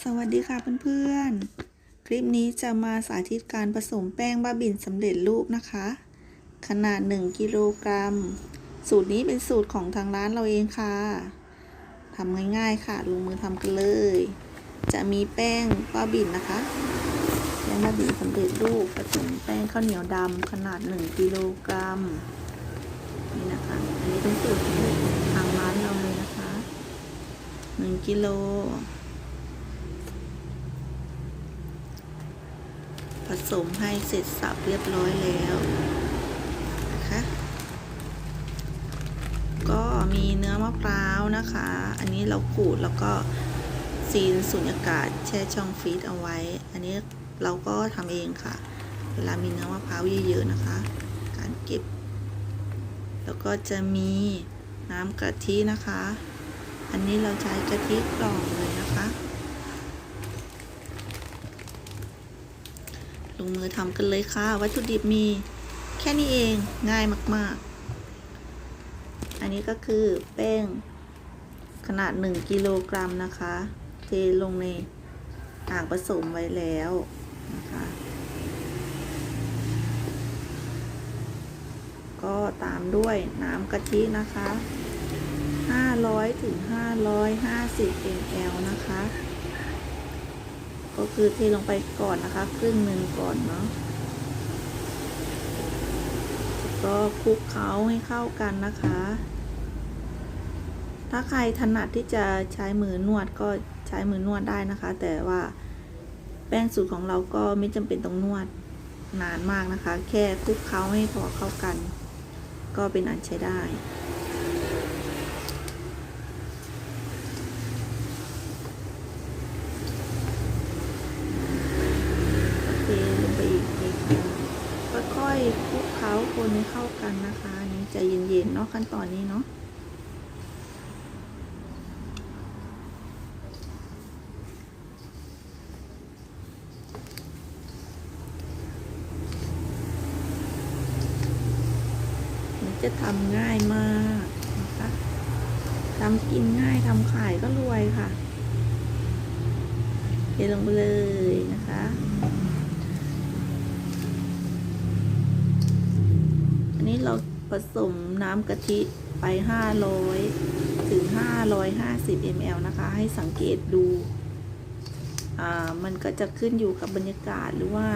สวัสดีค่ะเพื่อนๆ คลิปนี้จะมาสาธิตการผสมแป้งบ้าบินสำเร็จรูปนะคะ ขนาด 1 กิโลกรัม สูตรนี้เป็นสูตรของทางร้านเราเองค่ะทำง่ายๆค่ะ ลงมือทำกันเลย จะมีแป้งบ้าบินนะคะ แป้งบ้าบินสำเร็จรูปผสมแป้งข้าวเหนียวดำขนาด 1 กิโลกรัม นี่นะคะ อันนี้เป็นสูตรของทางร้านเราเลยนะคะ 1 กิโล สมให้เสร็จสับเรียบร้อยแล้วนะคะก็มีเนื้อมะพร้าวนะคะ อันนี้เราขูดแล้วก็ซีนสุญญากาศแช่ช่องฟรีซเอาไว้ อันนี้เราก็ทำเองค่ะ เวลามีเนื้อมะพร้าวเยอะๆนะคะ การเก็บ แล้วก็จะมีน้ำกะทินะคะ อันนี้เราใช้กะทิกล่องเลยนะคะ ลงมือทำกันเลยค่ะ วัตถุดิบมี แค่นี้เองง่ายมาก ๆ อันนี้ก็คือแป้งขนาด 1 กิโลกรัมนะคะ เทลงในอ่างผสมไว้แล้วนะคะก็ตามด้วยน้ำกะทินะคะ 500ถึง550 ml นะคะ ก็คือเทลงไปก่อนนะคะ ครึ่งหนึ่งก่อนเนาะก็คลุกเคล้าให้เข้ากันนะคะ ถ้าใครถนัดที่จะใช้มือนวดก็ใช้มือนวดได้นะคะ แต่ว่าแป้งสูตรของเราก็ไม่จำเป็นต้องนวดนานมากนะคะ แค่คลุกเคล้าให้พอเข้ากัน ก็เป็นอันใช้ได้ เทลงไปอีกเล็กน้อยค่อยๆคลุกเคนให้เข้ากันนะคะอันนี้ใจเย็นๆเนาะขั้นตอนนี้เนาะมันจะทำง่ายมากนะคะทำกินง่ายทำขายก็รวยค่ะเทลงไปเลยนะคะ อันนี้ เราผสมน้ำกะทิไป 500 ถึง 550 ml นะคะ ให้สังเกตดู มันก็จะขึ้นอยู่กับบรรยากาศหรือว่า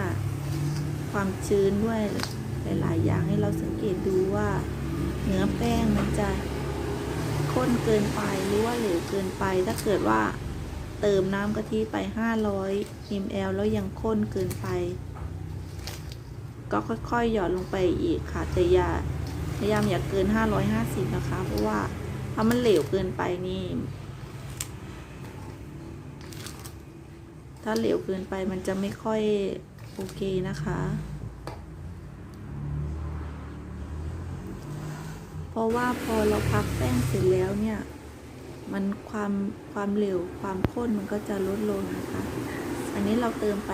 ความชื้นด้วยหลาย ๆ อย่างให้เราสังเกตดูว่า เนื้อแป้งมันจะข้นเกินไปหรือว่าเหลวเกินไป ถ้าเกิดว่าเติมน้ำกะทิไป 500 ml แล้วยังข้นเกินไป ก็ค่อยๆ หยอดลงไปอีกค่ะแต่อย่าพยายามอย่าเกิน 550 นะคะ เพราะว่าถ้ามันเหลวเกินไปนี่ ถ้าเหลวเกินไปมันจะไม่ค่อยโอเคนะคะ เพราะว่าพอเราพักแป้งเสร็จแล้วเนี่ย มันความความเหลวความข้นมันก็จะลดลงนะคะ อันนี้เราเติมไป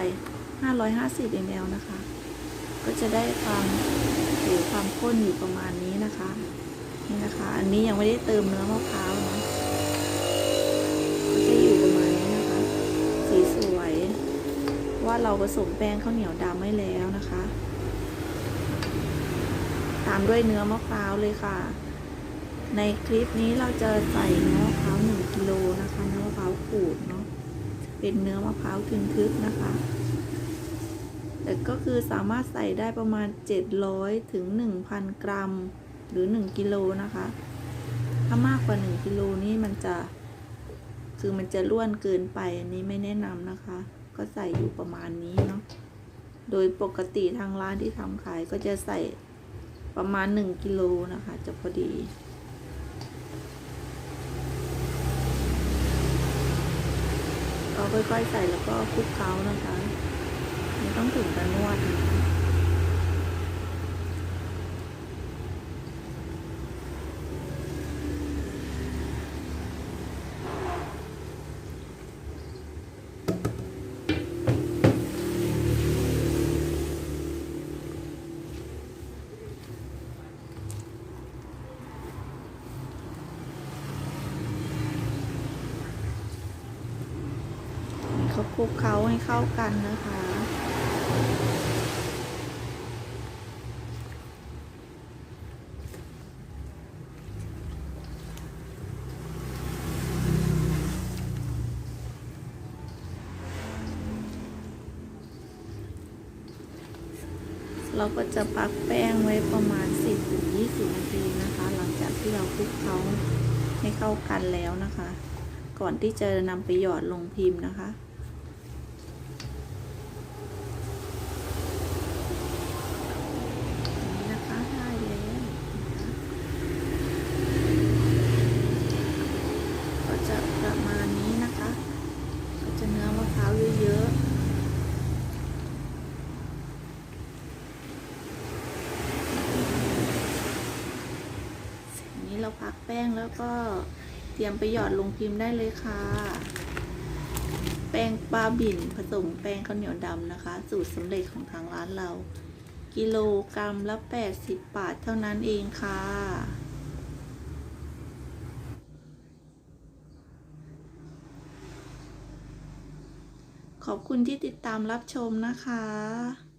550 ml นะคะ ก็จะได้ความหรือความข้นอยู่ประมาณนี้นะคะนี่นะคะ อันนี้ยังไม่ได้เติมเนื้อมะพร้าวนะก็จะอยู่ประมาณนี้นะคะ สีสวย ว่าเราผสมแป้งข้าวเหนียวดำไว้แล้วนะคะ ตามด้วยเนื้อมะพร้าวเลยค่ะ ในคลิปนี้เราจะใส่เนื้อมะพร้าวหนึ่งกิโลนะคะเนื้อมะพร้าวขูดเนาะเป็นเนื้อมะพร้าวทึนทึกนะคะ แต่ก็คือสามารถใส่ได้ประมาณ 700 ถึง 1,000 กรัม หรือ 1 กิโลนะคะ ถ้ามากกว่า 1 กิโลนี่มันจะ คือมันจะล้วนเกินไป อันนี้ไม่แนะนำนะคะ ก็ใส่อยู่ประมาณนี้เนาะ โดยปกติทางร้านที่ทำขายก็จะใส่ประมาณ 1 กิโลนะคะ จะพอดีก็ค่อยๆใส่แล้วก็คลุกเคล้านะคะาคลุกเคล้าให้เข้ากันนะคะ เราก็จะปักแป้งไว้ประมาณ 10-20 นาทีนะคะ หลังจากที่เราคลุกเคล้าให้เข้ากันแล้วนะคะ ก่อนที่จะนำไปหยอดลงพิมพ์นะคะ นี่นะคะได้แล้วนะคะก็จะประมาณนี้นะคะ ก็จะเนื้อมะพร้าวเยอะๆ อันนี้เรา พักแป้งแล้วก็เตรียมไปหยอดลงพิมพ์ได้เลยค่ะ แป้งปลาบิ่นผสมแป้งข้าวเหนียวดำนะคะ สูตรสำเร็จของทางร้านเรา กิโลกรัมละ 80 บาทเท่านั้นเองค่ะ ขอบคุณที่ติดตามรับชมนะคะ